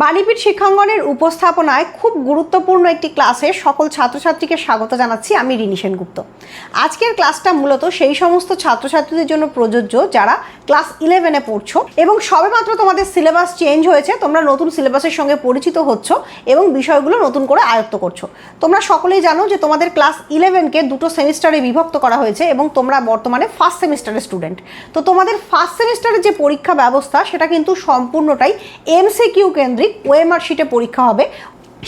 বাণীপীঠ শিক্ষাঙ্গনের উপস্থাপনায় খুব গুরুত্বপূর্ণ একটি ক্লাসে সকল ছাত্রছাত্রীকে স্বাগত জানাচ্ছি। আমি রিনি সেনগুপ্ত। আজকের ক্লাসটা মূলত সেই সমস্ত ছাত্রছাত্রীদের জন্য প্রযোজ্য যারা ক্লাস ইলেভেনে পড়ছো। এবং সবেমাত্র তোমাদের সিলেবাস চেঞ্জ হয়েছে, তোমরা নতুন সিলেবাসের সঙ্গে পরিচিত হচ্ছ এবং বিষয়গুলো নতুন করে আয়ত্ত করছ। তোমরা সকলেই জানো যে তোমাদের ক্লাস ইলেভেনকে দুটো সেমিস্টারে বিভক্ত করা হয়েছে এবং তোমরা বর্তমানে ফার্স্ট সেমিস্টারের স্টুডেন্ট। তো তোমাদের ফার্স্ট সেমিস্টারের যে পরীক্ষা ব্যবস্থা, সেটা কিন্তু সম্পূর্ণটাই এমসিকিউ কেন্দ্রিক ওএমআর শিটে পরীক্ষা হবে।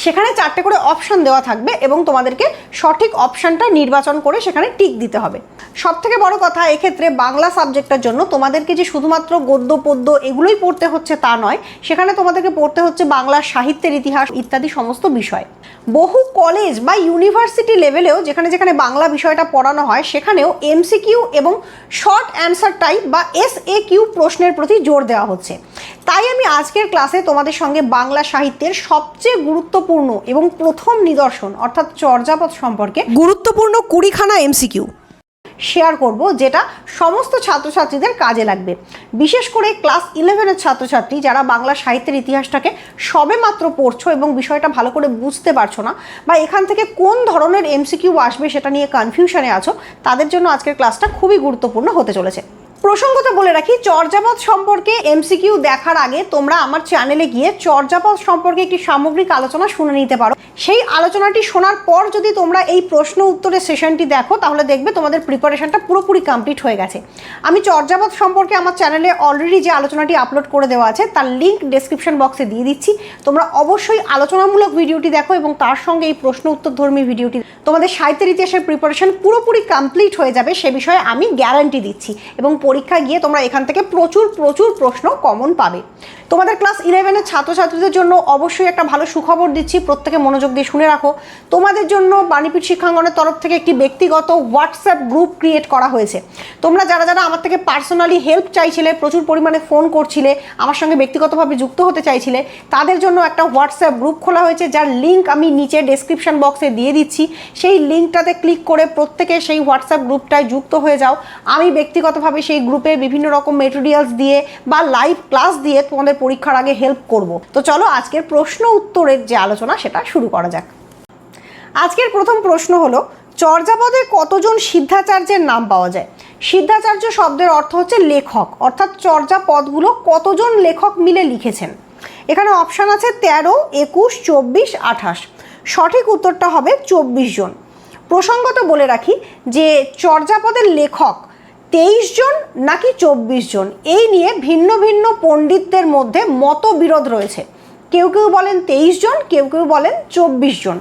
সেখানে চারটে করে অপশন দেওয়া থাকবে এবং তোমাদেরকে সঠিক অপশনটা নির্বাচন করে সেখানে টিক দিতে হবে। সব থেকে বড় কথা এক্ষেত্রে বাংলা সাবজেক্টের জন্য তোমাদেরকে যে শুধুমাত্র গদ্য, পদ্য এগুলোই পড়তে হচ্ছে তা নয়, সেখানে তোমাদেরকে পড়তে হচ্ছে বাংলা সাহিত্যের ইতিহাস ইত্যাদি সমস্ত বিষয়। বহু কলেজ বা ইউনিভার্সিটি লেভেলেও যেখানে যেখানে বাংলা বিষয়টা পড়ানো হয়, সেখানেও এমসিকিউ এবং শর্ট অ্যান্সার টাইপ বা এস এ কিউ প্রশ্নের প্রতি জোর দেওয়া হচ্ছে। তাই আমি আজকের ক্লাসে তোমাদের সঙ্গে বাংলা সাহিত্যের সবচেয়ে গুরুত্বপূর্ণ এবং প্রথম নিদর্শন অর্থাৎ চর্যাপদ সম্পর্কে গুরুত্বপূর্ণ কুড়িখানা এমসিকিউ। শেয়ার করব যেটা সমস্ত ছাত্রছাত্রীদের কাজে লাগবে। বিশেষ করে ক্লাস ইলেভেনের ছাত্রছাত্রী যারা বাংলা সাহিত্যের ইতিহাসটাকে সবে মাত্র পড়ছো এবং বিষয়টা ভালো করে বুঝতে পারছ না বা এখান থেকে কোন ধরনের এমসিকিউ আসবে সেটা নিয়ে কনফিউশনে আছো তাদের জন্য আজকের ক্লাসটা খুবই গুরুত্বপূর্ণ হতে চলেছে। প্রসঙ্গত বলে রাখি, চর্যাপদ সম্পর্কে এমসিকিউ দেখার আগে তোমরা আমার চ্যানেলে গিয়ে চর্যাপদ সম্পর্কে একটি সামগ্রিক আলোচনা শুনে নিতে পারো। সেই আলোচনাটি শোনার পর যদি তোমরা এই প্রশ্ন উত্তরের সেশনটি দেখো, তাহলে দেখবে তোমাদের প্রিপারেশনটা পুরোপুরি কমপ্লিট হয়ে গেছে। আমি চর্যাপদ সম্পর্কে আমার চ্যানেলে অলরেডি যে আলোচনাটি আপলোড করে দেওয়া আছে, তার লিঙ্ক ডেসক্রিপশন বক্সে দিয়ে দিচ্ছি। তোমরা অবশ্যই আলোচনামূলক ভিডিওটি দেখো এবং তার সঙ্গে এই প্রশ্ন উত্তরধর্মী ভিডিওটি তোমাদের সাহিত্যের ইতিহাসের প্রিপারেশন পুরোপুরি কমপ্লিট হয়ে যাবে, সে বিষয়ে আমি গ্যারান্টি দিচ্ছি। এবং পরীক্ষায় গিয়ে তোমরা এখান থেকে প্রচুর প্রচুর প্রশ্ন কমন পাবে। তোমাদের ক্লাস ইলেভেনের ছাত্রছাত্রীদের জন্য অবশ্যই একটা ভালো সুখবর দিচ্ছি। প্রত্যেকে মনোযোগ দিয়ে শুনে রাখো। তোমাদের জন্য বাণীপীঠ শিক্ষাঙ্গনের তরফ থেকে একটি ব্যক্তিগত হোয়াটসঅ্যাপ গ্রুপ ক্রিয়েট করা হয়েছে। তোমরা যারা যারা আমার থেকে পার্সোনালি হেল্প চাইছিলে, প্রচুর পরিমাণে ফোন করছিলে, আমার সঙ্গে ব্যক্তিগতভাবে যুক্ত হতে চাইছিলে, তাদের জন্য একটা হোয়াটসঅ্যাপ গ্রুপ খোলা হয়েছে, যার লিঙ্ক আমি নিচে ডেসক্রিপশন বক্সে দিয়ে দিচ্ছি। সেই লিঙ্কটাতে ক্লিক করে প্রত্যেকে সেই হোয়াটসঅ্যাপ গ্রুপটায় যুক্ত হয়ে যাও। আমি ব্যক্তিগতভাবে সেই গ্রুপে বিভিন্ন রকম মেটেরিয়ালস দিয়ে বা লাইভ ক্লাস দিয়ে তোমাদের পরীক্ষার আগে হেল্প করব। তো চলো আজকের প্রশ্ন উত্তরের যে আলোচনা সেটা শুরু করা যাক। আজকের প্রথম প্রশ্ন হলো, চর্যাপদে কতজন সিদ্ধাচার্যের নাম পাওয়া যায়? সিদ্ধাচার্য শব্দের অর্থ হচ্ছে লেখক, অর্থাৎ চর্যাপদগুলো কতজন লেখক মিলে লিখেছেন? এখানে অপশান আছে তেরো, একুশ, চব্বিশ, আঠাশ। সঠিক উত্তরটা হবে চব্বিশ জন। প্রসঙ্গত বলে রাখি যে চর্যাপদের লেখক তেইশ জন নাকি চব্বিশ জন? এই নিয়ে ভিন্ন ভিন্ন পণ্ডিতদের মধ্যে মতবিরোধ রয়েছে। কেউ কেউ বলেন তেইশ জন, কেউ কেউ বলেন চব্বিশ জন।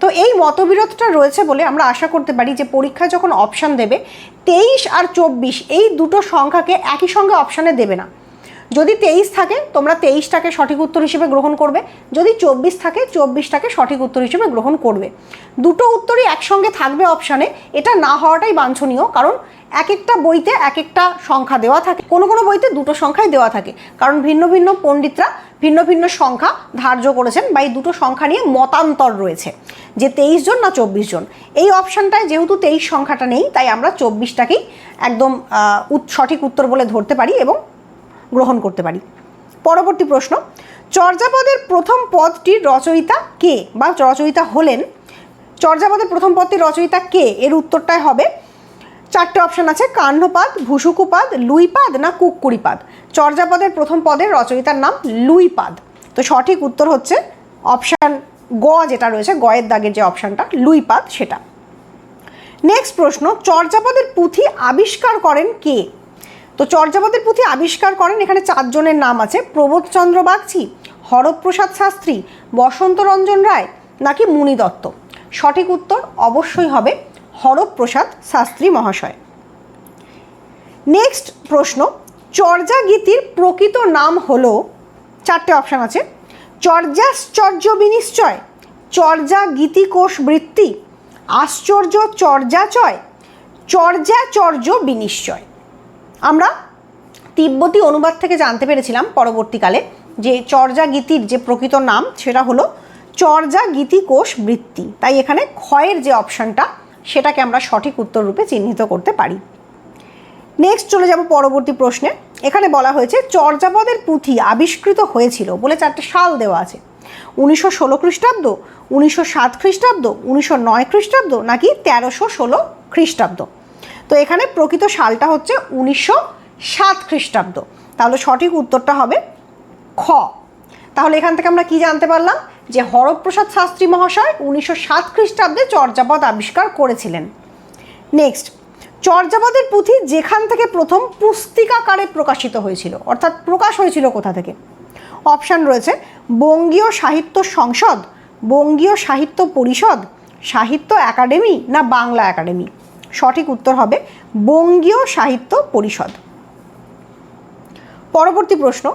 তো এই মতবিরোধটা রয়েছে বলে আমরা আশা করতে পারি যে পরীক্ষায় যখন অপশান দেবে, তেইশ আর চব্বিশ এই দুটো সংখ্যাকে একই সঙ্গে অপশানে দেবে না। যদি তেইশ থাকে, তোমরা তেইশটাকে সঠিক উত্তর হিসেবে গ্রহণ করবে। যদি চব্বিশ থাকে, চব্বিশটাকে সঠিক উত্তর হিসেবে গ্রহণ করবে। দুটো উত্তরই একসঙ্গে থাকবে অপশানে এটা না হওয়াটাই বাঞ্ছনীয়, কারণ এক একটা বইতে এক একটা সংখ্যা দেওয়া থাকে। কোনো কোনো বইতে দুটো সংখ্যাই দেওয়া থাকে। কারণ ভিন্ন ভিন্ন পণ্ডিতরা ভিন্ন ভিন্ন সংখ্যা ধার্য করেছেন বা এই দুটো সংখ্যা নিয়ে মতান্তর রয়েছে। যে তেইশ জন না চব্বিশ জন। এই অপশানটায় যেহেতু তেইশ সংখ্যাটা নেই, তাই আমরা চব্বিশটাকেই একদম সঠিক উত্তর বলে ধরতে পারি এবং গ্রহণ করতে পারি। পরবর্তী প্রশ্ন, চর্যাপদের প্রথম পদটির রচয়িতা কে বা রচয়িতা হলেন? চর্যাপদের প্রথম পদটির রচয়িতা কে? এর উত্তরটাই হবে চারটে অপশন আছে কাহ্নপাদ ভুসুকুপাদ, লুইপাদ না কুক্কুরিপাদ চর্যাপদের প্রথম পদের রচয়িতার নাম লুইপাদ। তো সঠিক উত্তর হচ্ছে অপশান গ যেটা রয়েছে, গয়ের দাগের যে অপশানটা লুইপাদ সেটা। নেক্সট প্রশ্ন, চর্যাপদের পুঁথি আবিষ্কার করেন কে? তো চর্যাপদের পুঁথি আবিষ্কার করেন এখানে চারজনের নাম আছে প্রবোধচন্দ্র বাগচি হরপ্রসাদ শাস্ত্রী, বসন্তরঞ্জন রায় নাকি মুনি দত্ত? সঠিক উত্তর অবশ্যই হবে হরপ্রসাদ শাস্ত্রী মহাশয়। নেক্সট প্রশ্ন চর্যা গীতির প্রকৃত নাম হল, চারটে অপশান আছে চর্যাশ্চর্য বিনিশ্চয় চর্যা গীতিকোষ বৃত্তি আশ্চর্য চর্যাচয় চর্যাচর্য বিনিশ্চয় আমরা তিব্বতী অনুবাদ থেকে জানতে পেরেছিলাম পরবর্তীকালে যে চর্যা গীতির যে প্রকৃত নাম, সেটা হলো চর্যা গীতিকোষ বৃত্তি তাই এখানে ক্ষয়ের যে অপশানটা সেটাকে আমরা সঠিক উত্তর রূপে চিহ্নিত করতে পারি। নেক্সট চলে যাব পরবর্তী প্রশ্নে। এখানে বলা হয়েছে চর্যাপদের পুঁথি আবিষ্কৃত হয়েছিল বলে চারটে সাল দেওয়া আছে। উনিশশো ষোলো খ্রিস্টাব্দ, উনিশশো সাত খ্রিস্টাব্দ, উনিশশো নয় খ্রিস্টাব্দ নাকি তেরোশো ষোলো খ্রিস্টাব্দ? তো এখানে প্রকৃত সালটা হচ্ছে উনিশশো সাত খ্রিস্টাব্দ। তাহলে সঠিক উত্তরটা হবে খ। তাহলে এখান থেকে আমরা কি জানতে পারলাম? যে হরপ্রসাদ শাস্ত্রী মহাশয় উনিশশো সাত খ্রিস্টাব্দে চর্যাপদ আবিষ্কার করেছিলেন। নেক্সট চর্যাপদের পুঁথি যেখান থেকে প্রথম পুস্তিকাকারে প্রকাশিত হয়েছিল, অর্থাৎ প্রকাশ হয়েছিল কোথা থেকে? অপশান রয়েছে, বঙ্গীয় সাহিত্য সংসদ, বঙ্গীয় সাহিত্য পরিষদ, সাহিত্য একাডেমি না বাংলা একাডেমি? সঠিক উত্তর হবে, বঙ্গীয় সাহিত্য পরিষদ। পরবর্তী প্রশ্ন,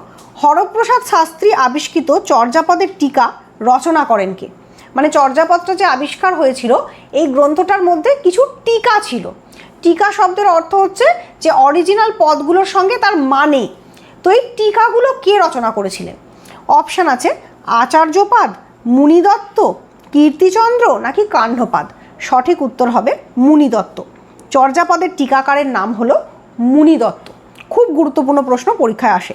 হরপ্রসাদ শাস্ত্রী আবিষ্কৃত চর্যাপদের টিকা রচনা করেন কে? মানে চর্যাপত্র যে আবিষ্কার হয়েছিল, এই গ্রন্থটার মধ্যে কিছু টিকা ছিল। টিকা শব্দের অর্থ হচ্ছে যে অরিজিনাল পদগুলোর সঙ্গে তার মানে। তো এই টিকাগুলো কে রচনা করেছিলেন? অপশান আছে, আচার্যপাদ, মুনিদত্ত, কীর্তিচন্দ্র নাকি কাহ্নপাদ সঠিক উত্তর হবে মুনিদত্ত। চর্যাপদের টিকাকারের নাম হলো মুনিদত্ত। খুব গুরুত্বপূর্ণ প্রশ্ন পরীক্ষায় আসে।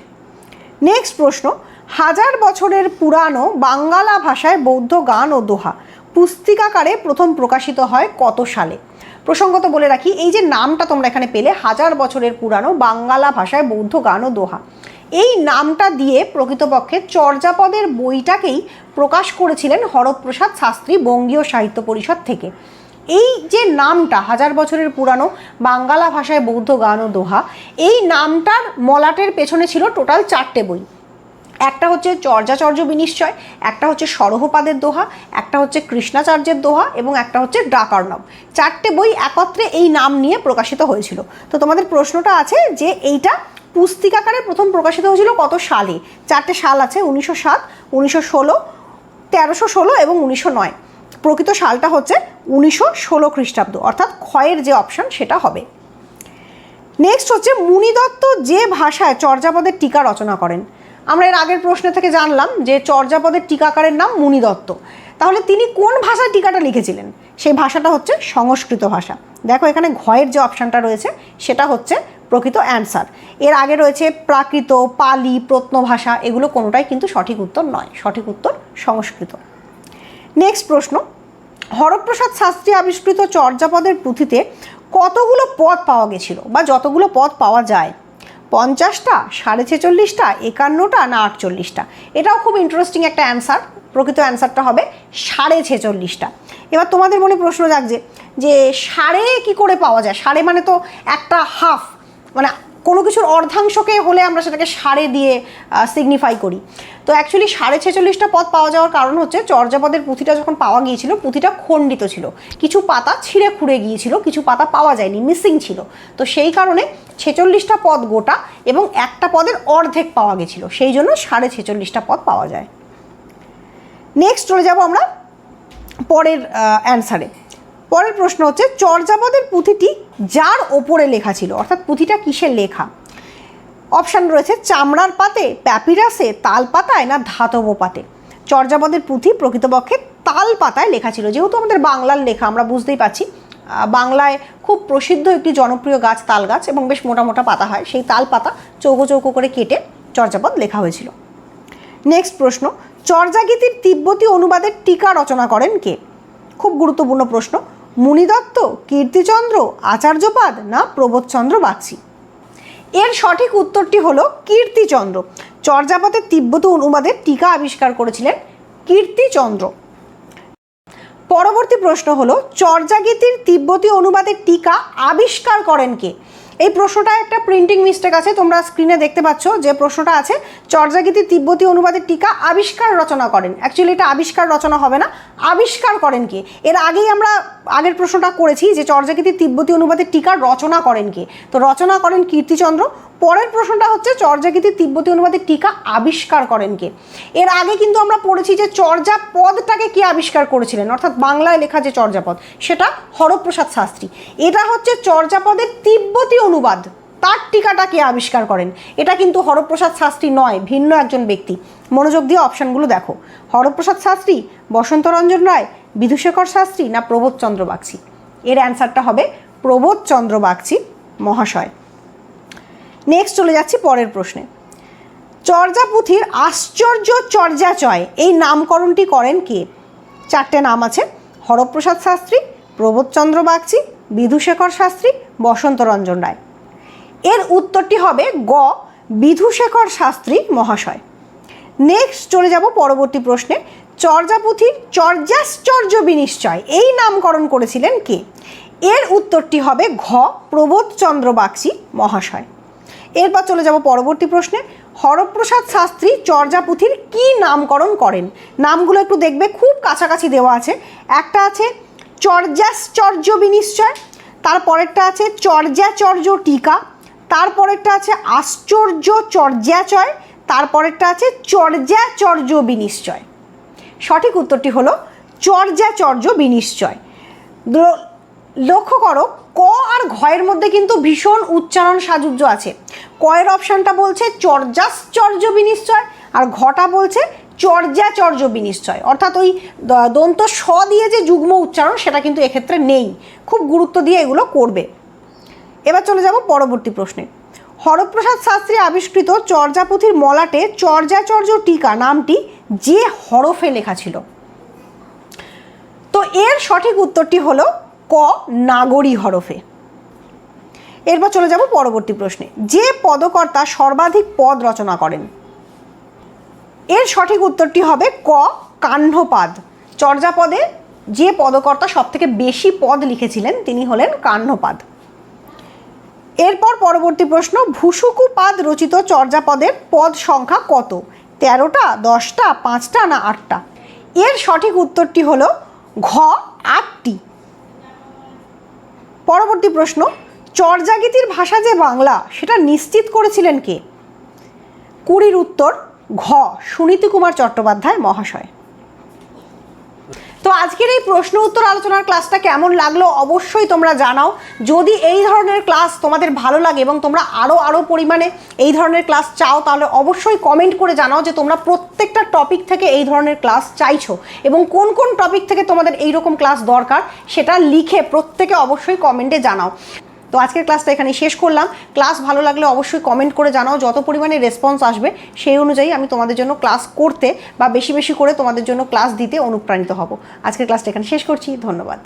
নেক্সট প্রশ্ন হাজার বছরের পুরানো বাঙ্গালা ভাষায় বৌদ্ধ গান ও দোহা। পুস্তিকাকারে প্রথম প্রকাশিত হয় কত সালে? প্রসঙ্গত বলে রাখি, এই যে নামটা তোমরা এখানে পেলে, হাজার বছরের পুরানো বাঙ্গালা ভাষায় বৌদ্ধ গান ও দোহা। এই নামটা দিয়ে প্রকৃতপক্ষে চর্যাপদের বইটাকেই প্রকাশ করেছিলেন হরপ্রসাদ শাস্ত্রী বঙ্গীয় সাহিত্য পরিষদ থেকে। এই যে নামটা, হাজার বছরের পুরানো বাঙ্গালা ভাষায় বৌদ্ধ গান ও দোহা, এই নামটার মলাটের পেছনে ছিল টোটাল চারটে বই। একটা হচ্ছে চর্যাচর্য বিনিশ্চয়, একটা হচ্ছে সরহপাদের দোহা, একটা হচ্ছে কৃষ্ণাচার্যের দোহা এবং একটা হচ্ছে ডাকার্ণব। চারটে বই একত্রে এই নাম নিয়ে প্রকাশিত হয়েছিল। তো তোমাদের প্রশ্নটা আছে যে এইটা পুস্তিকাকারে প্রথম প্রকাশিত হয়েছিল কত সালে? চারটে সাল আছে, উনিশশো সাত, উনিশশো ষোলো, তেরোশো ষোলো এবং উনিশশো নয়। প্রকৃত সালটা হচ্ছে উনিশশো ষোলো খ্রিস্টাব্দ, অর্থাৎ ক্ষয়ের যে অপশান সেটা হবে। নেক্সট হচ্ছে, মুনিদত্ত যে ভাষায় চর্যাপদের টিকা রচনা করেন আমরা এর আগের প্রশ্ন থেকে জানলাম যে চর্যাপদের টিকাকারের নাম মুনিদত্ত তাহলে তিনি কোন ভাষায় টিকাটা লিখেছিলেন? সেই ভাষাটা হচ্ছে সংস্কৃত ভাষা। দেখো এখানে ঘয়ের যে অপশানটা রয়েছে, সেটা হচ্ছে প্রকৃত অ্যান্সার। এর আগে রয়েছে প্রাকৃত, পালি, প্রত্ন ভাষা, এগুলো কোনোটাই কিন্তু সঠিক উত্তর নয়। সঠিক উত্তর সংস্কৃত। নেক্সট প্রশ্ন। হরপ্রসাদ শাস্ত্রী আবিষ্কৃত চর্যাপদের পুঁথিতে কতগুলো পদ পাওয়া গেছিল বা যতগুলো পদ পাওয়া যায়? পঞ্চাশটা, সাড়ে ছেচল্লিশটা, একান্নটা না আটচল্লিশটা? এটাও খুব ইন্টারেস্টিং একটা অ্যান্সার প্রকৃত অ্যান্সারটা হবে সাড়ে ছেচল্লিশটা। এবার তোমাদের মনে প্রশ্ন জাগছে যে সাড়ে কি করে পাওয়া যায়? সাড়ে মানে তো একটা হাফ মানে কোনো কিছুর অর্ধাংশকে হলে আমরা সেটাকে সাড়ে দিয়ে সিগনিফাই করি। তো অ্যাকচুয়ালি সাড়ে ছেচল্লিশটা পদ পাওয়া যাওয়ার কারণ হচ্ছে চর্যাপদের পুঁথিটা যখন পাওয়া গিয়েছিল, পুঁথিটা খণ্ডিত ছিল। কিছু পাতা ছিঁড়ে খুঁড়ে গিয়েছিল, কিছু পাতা পাওয়া যায়নি মিসিং ছিল। তো সেই কারণে ছেচল্লিশটা পদ গোটা এবং একটা পদের অর্ধেক পাওয়া গেছিল সেই জন্য সাড়ে ছেচল্লিশটা পদ পাওয়া যায়। নেক্সট চলে যাব আমরা পরের অ্যান্সারে পরের প্রশ্ন হচ্ছে, চর্যাপদের পুঁথিটি যার ওপরে লেখা ছিল? অর্থাৎ পুঁথিটা কিসের লেখা? অপশান রয়েছে চামড়ার পাতে, প্যাপিরাসে তাল পাতায় না ধাতব পাতে। চর্যাপদের পুঁথি প্রকৃতপক্ষে তাল পাতায় লেখা ছিল। যেহেতু আমাদের বাংলার লেখা, আমরা বুঝতেই পারছি। বাংলায় খুব প্রসিদ্ধ একটি জনপ্রিয় গাছ তাল গাছ এবং বেশ মোটা মোটা পাতা হয়। সেই তাল পাতা চৌকো চৌকো করে কেটে চর্যাপদ লেখা হয়েছিল। নেক্সট প্রশ্ন, চর্যাগীতির তিব্বতী অনুবাদের টিকা রচনা করেন কে? খুব গুরুত্বপূর্ণ প্রশ্ন, মুনিদত্ত, কীর্তিচন্দ্র, আচার্যপাদ না প্রবোধচন্দ্র বাগচি? এর সঠিক উত্তরটি হলো কীর্তিচন্দ্র। চর্যাপদের তিব্বত অনুবাদের টিকা আবিষ্কার করেছিলেন কীর্তিচন্দ্র। পরবর্তী প্রশ্ন হলো, চর্যাগীতির তিব্বতী অনুবাদের টিকা আবিষ্কার করেন কে? এই প্রশ্নটা একটা প্রিন্টিং মিস্টেক আছে, তোমরা স্ক্রিনে দেখতে পাচ্ছ যে প্রশ্নটা আছে, চর্যাগীতি তিব্বতী অনুবাদের টিকা আবিষ্কার রচনা করেন। অ্যাকচুয়ালি এটা আবিষ্কার রচনা হবে না, আবিষ্কার করেন কে? এর আগেই আমরা আগের প্রশ্নটা করেছি যে চর্যাগীতি তিব্বতী অনুবাদের টিকা রচনা করেন কে? তো রচনা করেন কীর্তিচন্দ্র, পরের প্রশ্নটা হচ্ছে চর্যাগীতি তিব্বতী অনুবাদের টিকা আবিষ্কার করেন কে? এর আগে কিন্তু আমরা পড়েছি যে চর্যা পদটাকে কে আবিষ্কার করেছিলেন? অর্থাৎ বাংলায় লেখা যে চর্যাপদ সেটা হরপ্রসাদ শাস্ত্রী। এটা হচ্ছে চর্যাপদের তিব্বতী অনুবাদ। তার টিকাটা কে আবিষ্কার করেন? এটা কিন্তু হরপ্রসাদ শাস্ত্রী নয়, ভিন্ন একজন ব্যক্তি। মনোযোগ দিয়ে অপশানগুলো দেখো। হরপ্রসাদ শাস্ত্রী, বসন্তরঞ্জন রায়, বিধুশেখর শাস্ত্রী না প্রবোধচন্দ্র বাগচি? এর অ্যান্সারটা হবে প্রবোধচন্দ্র বাগচি মহাশয়। নেক্সট চলে যাচ্ছি পরের প্রশ্নে। চর্যা পুঁথির আশ্চর্য চর্যাচয়, এই নামকরণটি করেন কে? চারটে নাম আছে। হরপ্রসাদ শাস্ত্রী প্রবোধচন্দ্র বাগচি, বিধুশেখর শাস্ত্রী বসন্ত রঞ্জন রায়। এর উত্তরটি হবে গ, বিধুশেখর শাস্ত্রী মহাশয়। নেক্সট চলে যাব পরবর্তী প্রশ্নে। চর্যাপুথির চর্যাশ্চর্য বিনিশ্চয়, এই নামকরণ করেছিলেন কে? এর উত্তরটি হবে ঘ, প্রবোধচন্দ্র বাগচি মহাশয়। এরপর চলে যাব পরবর্তী প্রশ্নে। হরপ্রসাদ শাস্ত্রী চর্যাপুথির কি নামকরণ করেন? নামগুলো একটু দেখবে, খুব কাছাকাছি দেওয়া আছে। একটা আছে, চর্যাশ্চর্য বিনিশ্চয় তারপরেরটা আছে চর্যাচর্য টিকা তারপরেরটা আছে আশ্চর্য চর্যাচয় তারপরেরটা আছে চর্যাচর্য বিনিশ্চয়। সঠিক উত্তরটি হলো চর্যাচর্য বিনিশ্চয়। লক্ষ্য করো, ক আর ঘয়ের মধ্যে কিন্তু ভীষণ উচ্চারণ সাজুজ্য আছে। কয়ের অপশানটা বলছে চর্যাশ্চর্য বিনিশ্চয় আর ঘটা বলছে চর্যাচর্য বিনিশ্চয়। অর্থাৎ ওই দন্ত স দিয়ে যে যুগ্ম উচ্চারণ, সেটা কিন্তু এক্ষেত্রে নেই। খুব গুরুত্ব দিয়ে এগুলো করবে। এবার চলে যাব পরবর্তী প্রশ্নে। হরপ্রসাদ শাস্ত্রী আবিষ্কৃত চর্যাপুথির মলাটে চর্যাচর্য টিকা নামটি যে হরফে লেখা ছিল। তো এর সঠিক উত্তরটি হলো ক, নাগরী হরফে। এরপর চলে যাব পরবর্তী প্রশ্নে। যে পদকর্তা সর্বাধিক পদ রচনা করেন এর সঠিক উত্তরটি হবে ক কাহ্নপাদ চর্যাপদে যে পদকর্তা সবথেকে বেশি পদ লিখেছিলেন, তিনি হলেন কাহ্নপাদ এরপর পরবর্তী প্রশ্ন, ভূসুকুপাদ রচিত চর্যাপদের পদ সংখ্যা কত? তেরোটা, দশটা, পাঁচটা না আটটা? এর সঠিক উত্তরটি হল ঘ, আটটি। পরবর্তী প্রশ্ন, চর্যাগীতির ভাষা যে বাংলা, সেটা নিশ্চিত করেছিলেন কে? কুড়ির উত্তর ঘ, সুনীতি কুমার চট্টোপাধ্যায় মহাশয়। তো আজকের এই প্রশ্ন উত্তর আলোচনার ক্লাসটা কেমন লাগল অবশ্যই তোমরা জানাও। যদি এই ধরনের ক্লাস তোমাদের ভালো লাগে এবং তোমরা আরও আরও পরিমাণে এই ধরনের ক্লাস চাও, তাহলে অবশ্যই কমেন্ট করে জানাও যে তোমরা প্রত্যেকটা টপিক থেকে এই ধরনের ক্লাস চাইছো এবং কোন কোন টপিক থেকে তোমাদের এই রকম ক্লাস দরকার সেটা লিখে প্রত্যেকে অবশ্যই কমেন্টে জানাও। তো আজকের ক্লাসটা এখানে শেষ করলাম। ক্লাস ভালো লাগলে অবশ্যই কমেন্ট করে জানাও যত পরিমাণে রেসপন্স আসবে, সেই অনুযায়ী আমি তোমাদের জন্য ক্লাস করতে বা বেশি বেশি করে তোমাদের জন্য ক্লাস দিতে অনুপ্রাণিত হব। আজকের ক্লাসটা এখানে শেষ করছি, ধন্যবাদ।